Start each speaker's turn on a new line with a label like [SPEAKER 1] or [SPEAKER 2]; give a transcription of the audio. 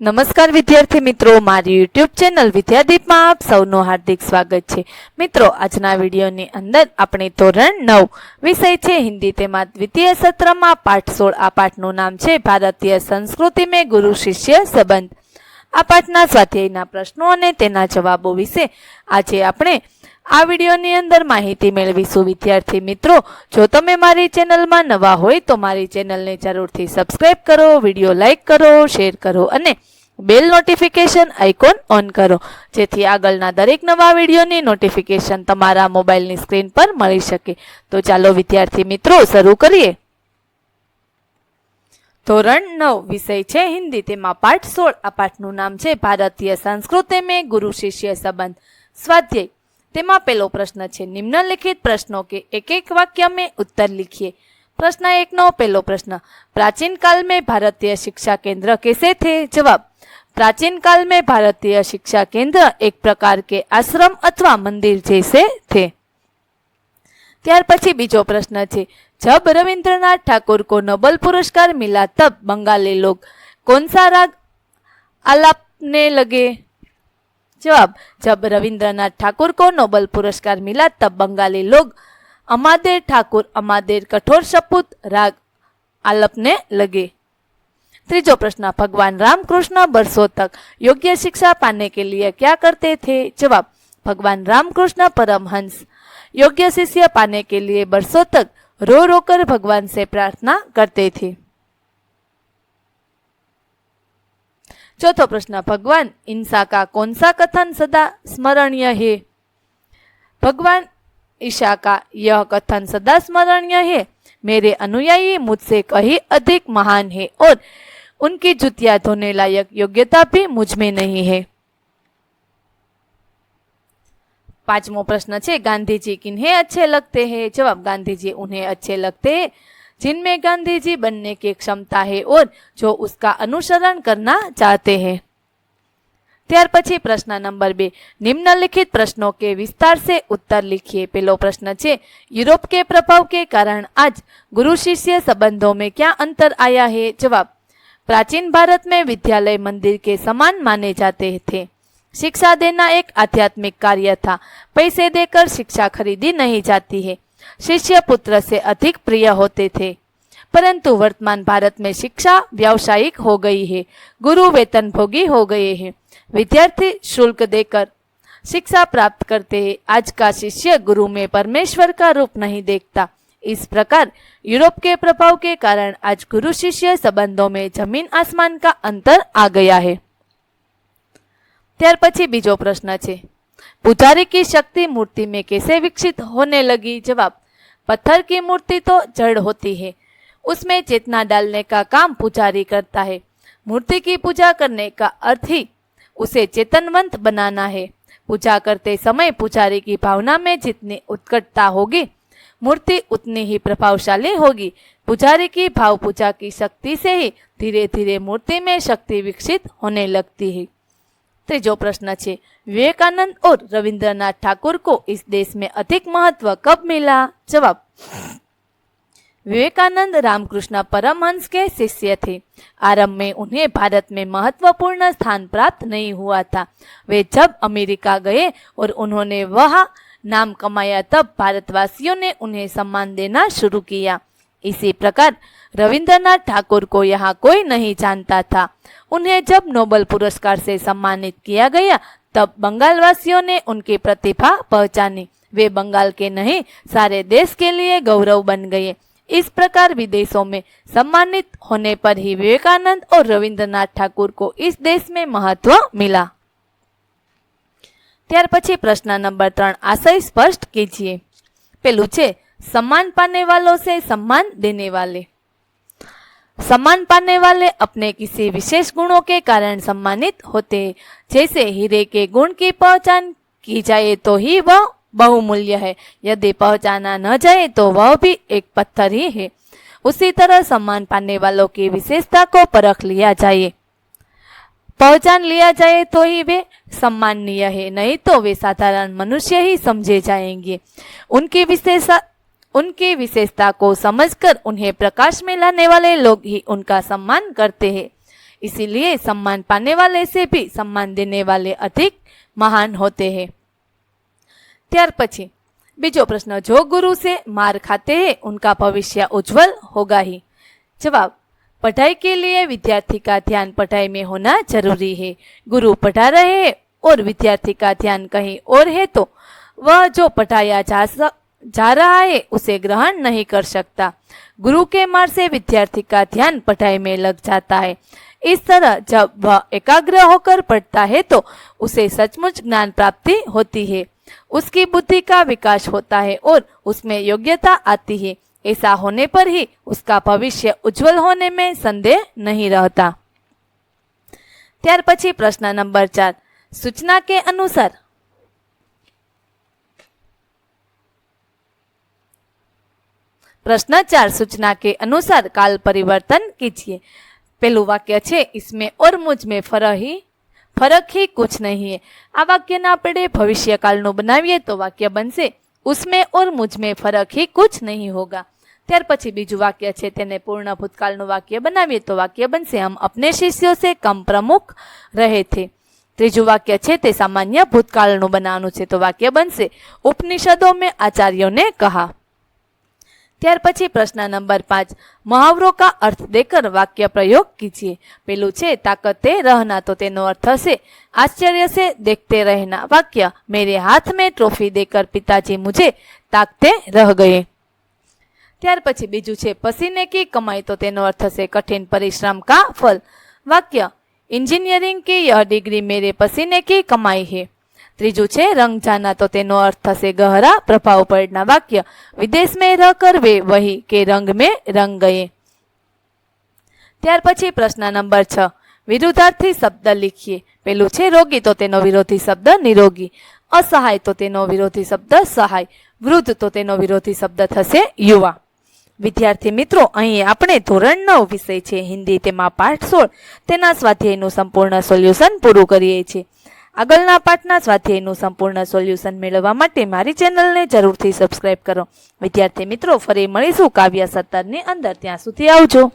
[SPEAKER 1] નમસ્કાર વિદ્યાર્થી મિત્રો, મારી યુટ્યુબ ચેનલ વિદ્યાદીપમાં આપ સૌનું હાર્દિક સ્વાગત છે. મિત્રો, આજના વિડીયોની અંદર આપણે ધોરણ નવ વિષય છે, હિન્દી તેમાં દ્વિતીય સત્રમાં પાઠ સોળ. આ પાઠનું નામ છે, ભારતીય સંસ્કૃતિ મેં ગુરુ શિષ્ય સંબંધ આ પાઠના સ્વાધ્યાયના પ્રશ્નો અને તેના જવાબો વિશે આજે આપણે આ વિડીયોની અંદર માહિતી મેળવીશું. વિદ્યાર્થી મિત્રો, જો તમે મારી ચેનલમાં નવા હોય તો મારી ચેનલને જરૂરથી સબસ્ક્રાઇબ કરો, વીડિયો લાઇક કરો, શેર કરો અને બેલ નોટિફિકેશન આઇકોન ઓન કરો. જેથી આગળના દરેક નવા વિડીયોની નોટિફિકેશન તમારા મોબાઈલની સ્ક્રીન પર મળી શકે. તો ચાલો વિદ્યાર્થી મિત્રો, શરૂ કરીએ. ધોરણ નવ, વિષય છે હિન્દી. તેમાં પાઠ સોળ. આ પાઠનું નામ છે, ભારતીય સંસ્કૃતિ મેં ગુરુ શિષ્ય સંબંધ સ્વાધ્યાય. તેમાં પેલો પ્રશ્ન છે નિમ્નલિખિત પ્રશ્નો કે એક એક वाक्य में उत्तर लिखिए प्रश्न एक नो पहलो प्रश्न प्राचीन काल में भारतीय शिक्षा केंद्र कैसे थे जवाब प्राचीन काल में भारतीय शिक्षा केंद्र एक प्रकार के आश्रम अथवा मंदिर जैसे थे ત્યાર પછી બીજો પ્રશ્ન છે जब रविंद्रनाथ ठाकुर को नोबल पुरस्कार मिला तब बंगाली लोग कौन सा राग आलापने लगे जवाब, जब रविंद्रनाथ ठाकुर को नोबल पुरस्कार मिला, तब बंगाली लोग अमादेर ठाकुर, अमादेर कठोर सपूत, राग आलपने लगे। त्रिजो प्रश्न, भगवान रामकृष्ण बरसों तक योग्य शिक्षा पाने के लिए क्या करते थे? जवाब, भगवान रामकृष्ण परमहंस। योग्य शिष्य पाने के लिए बरसों तक रो रो कर भगवान से प्रार्थना करते थे। चौथा प्रश्न भगवान इंसा का कौन सा कथन सदा स्मरणीय है भगवान ईशा का यह कथन सदा स्मरणीय है मेरे अनुयायी मुझसे कहीं अधिक महान है और उनकी जुतियाँ धोने लायक योग्यता भी मुझमें नहीं है पांचमो प्रश्न छे गांधी जी किन्हें अच्छे लगते हैं जवाब गांधी जी उन्हें अच्छे लगते हैं जिनमें गांधी जी बनने की क्षमता है और जो उसका अनुसरण करना चाहते हैं ત્યાર પછી પ્રશ્ન નંબર બે નિમ્નલિખિત प्रश्नों के विस्तार से उत्तर लिखिए पहलो प्रश्न છે यूरोप के प्रभाव के कारण आज गुरु शिष्य संबंधों में क्या अंतर आया है जवाब प्राचीन भारत में विद्यालय मंदिर के समान माने जाते थे शिक्षा देना एक आध्यात्मिक कार्य था पैसे देकर शिक्षा खरीदी नहीं जाती है शिष्य पुत्र से अधिक प्रिय होते थे परंतु वर्तमान भारत में शिक्षा व्यावसायिक हो गई है गुरु वेतन भोगी हो गए हैं विद्यार्थी शुल्क देकर शिक्षा प्राप्त करते हैं आज का शिष्य गुरु में परमेश्वर का रूप नहीं देखता इस प्रकार यूरोप के प्रभाव के कारण आज गुरु शिष्य संबंधों में जमीन आसमान का अंतर आ गया है ત્યાર પછી બીજો પ્રશ્ન છે पुजारी की शक्ति मूर्ति में कैसे विकसित होने लगी? जवाब, पत्थर की मूर्ति तो जड़ होती है। उसमें चेतना डालने का काम पुजारी करता है। मूर्ति की पूजा करने का अर्थ ही उसे चेतनवंत बनाना है। पूजा करते समय पुजारी की भावना में जितनी उत्कटता होगी, मूर्ति उतनी ही प्रभावशाली होगी। पुजारी की भाव पूजा की शक्ति से ही धीरे धीरे मूर्ति में शक्ति विकसित होने लगती है। तीजो प्रश्न विवेकानंद और रविंद्रनाथ ठाकुर को इस देश में अधिक महत्व कब मिला जवाब विवेकानंद रामकृष्ण परमहंस के शिष्य थे आरंभ में उन्हें भारत में महत्वपूर्ण स्थान प्राप्त नहीं हुआ था वे जब अमेरिका गए और उन्होंने वह नाम कमाया तब भारतवासियों ने उन्हें सम्मान देना शुरू किया इसी प्रकार रविंद्रनाथ ठाकुर को यहाँ कोई नहीं जानता था उन्हें जब नोबल पुरस्कार से सम्मानित किया गया तब बंगाल वासियों ने उनकी प्रतिभा पहचानी वे बंगाल के नहीं सारे देश के लिए गौरव बन गए इस प्रकार विदेशों में सम्मानित होने पर ही विवेकानंद और रविंद्रनाथ ठाकुर को इस देश में महत्व मिला ત્યાર પછી પ્રશ્ન નંબર ત્રણ આશય સ્પષ્ટ કીજીએ પેલું છે सम्मान पाने वालों से सम्मान देने वाले। सम्मान पाने वाले अपने किसी विशेष गुणों के कारण सम्मानित होते। जैसे हीरे के गुण की पहचान की जाए तो ही वह बहुमूल्य है। यदि पहचाना न जाए तो वह भी एक पत्थर ही है। उसी तरह सम्मान पाने वालों की विशेषता को परख लिया जाए। पहचान लिया जाए तो ही वे सम्माननीय है, नहीं तो वे साधारण मनुष्य ही समझे जाएँगे। उनकी विशेषता उनकी विशेषता को समझकर उन्हें प्रकाश में लाने वाले लोग ही उनका सम्मान करते हैं इसीलिए सम्मान पाने वाले से भी सम्मान देने वाले अधिक महान होते हैं ત્યાર પછી બીજો પ્રશ્ન જો गुरु से मार खाते हैं उनका भविष्य उज्जवल होगा ही जवाब पढ़ाई के लिए विद्यार्थी का ध्यान पढ़ाई में होना जरूरी है गुरु पढ़ा रहे हैं और विद्यार्थी का ध्यान कहीं और है तो वह जो पढ़ाया जा स- जा रहा है उसे ग्रहण नहीं कर सकता गुरु के मार से विद्यार्थी का ध्यान पढ़ाई में लग जाता है इस तरह जब वह एकाग्र होकर पढ़ता है तो उसे सचमुच ज्ञान प्राप्ति होती है उसकी बुद्धि का विकास होता है और उसमें योग्यता आती है ऐसा होने पर ही उसका भविष्य उज्जवल होने में संदेह नहीं रहता ત્યાર પછી પ્રશ્ન નંબર ચાર સૂચના કે અનુસાર પ્રશ્ન ચાર સૂચના કે અનુસાર કાલ પરિવર્તન કીજીએ. પેલું વાક્ય છે, ઇસમે ઓર મુજ મેં ફરહી ફરક હી કુછ નહીં આ વાક્યને આપણે ભવિષ્યકાળનું બનાવીએ તો વાક્ય બનશે, ઉસમે ઓર મુજમે ફરક હી કુછ નહીં હોગા. ત્યાર પછી બીજું વાક્ય છે, તેને પૂર્ણ ભૂતકાળનું વાક્ય બનાવીએ તો વાક્ય બનશે, હમ અપને શિષ્યો સે કમ પ્રમુખ રહે છે ત્રીજું વાક્ય છે, તે સામાન્ય ભૂતકાળનું બનાવવાનું છે. તો વાક્ય બનશે, ઉપનિષદો મેં આચાર્યોને કહા. ત્યાર પછી પ્રશ્ન નંબર પાંચ. મહાવરો કા અર્થ દેકર વાક્ય પ્રયોગ કીજીએ. પેલું છે, તાકતે રહના તો તેનો અર્થ હશે, આશ્ચર્ય સે દેખતે રહેના વાક્ય. મેરે હાથ મેં ટ્રોફી દેકર પિતાજી મુજે તાકતે રહ ગયે. ત્યાર પછી બીજું છે, પસીને કી કમાય તો તેનો અર્થ હશે, કઠિન પરિશ્રમ કા ફલ વાક્ય એન્જિનિયરિંગ કી યહ ડિગ્રી મેરે પસીને કી કમાઈ હે. ત્રીજું છે, રંગ જાના તો તેનો અર્થ થશે ગહરા, પ્રભાવ પડના વાક્ય. વિદેશ મેં ર કરવે, વહી કે રંગ મેં રંગ ગયે. ત્યાર પછી પ્રશ્ન નંબર છ. વિરુદ્ધાર્થી શબ્દ લીખીએ. પેલું છે, રોગી તો તેનો વિરોધી શબ્દ નિરોગી. અસહાય તો તેનો વિરોધી શબ્દ સહાય. વૃદ્ધ તો તેનો વિરોધી શબ્દ થશે યુવા. વિદ્યાર્થી મિત્રો, અહીં આપણે ધોરણ નવ વિષય છે, હિન્દી તેમાં પાઠ સોળ. તેના સ્વાધ્યાયનું સંપૂર્ણ સોલ્યુશન પૂરું કરીએ છીએ. આગળના પાઠના સ્વાધ્યાયનું સંપૂર્ણ સોલ્યુશન મેળવવા માટે મારી ચેનલને જરૂરથી સબસ્ક્રાઇબ કરો. વિદ્યાર્થી મિત્રો, ફરી મળીશું કાવ્ય સત્તરની અંદર. ત્યાં સુધી આવજો.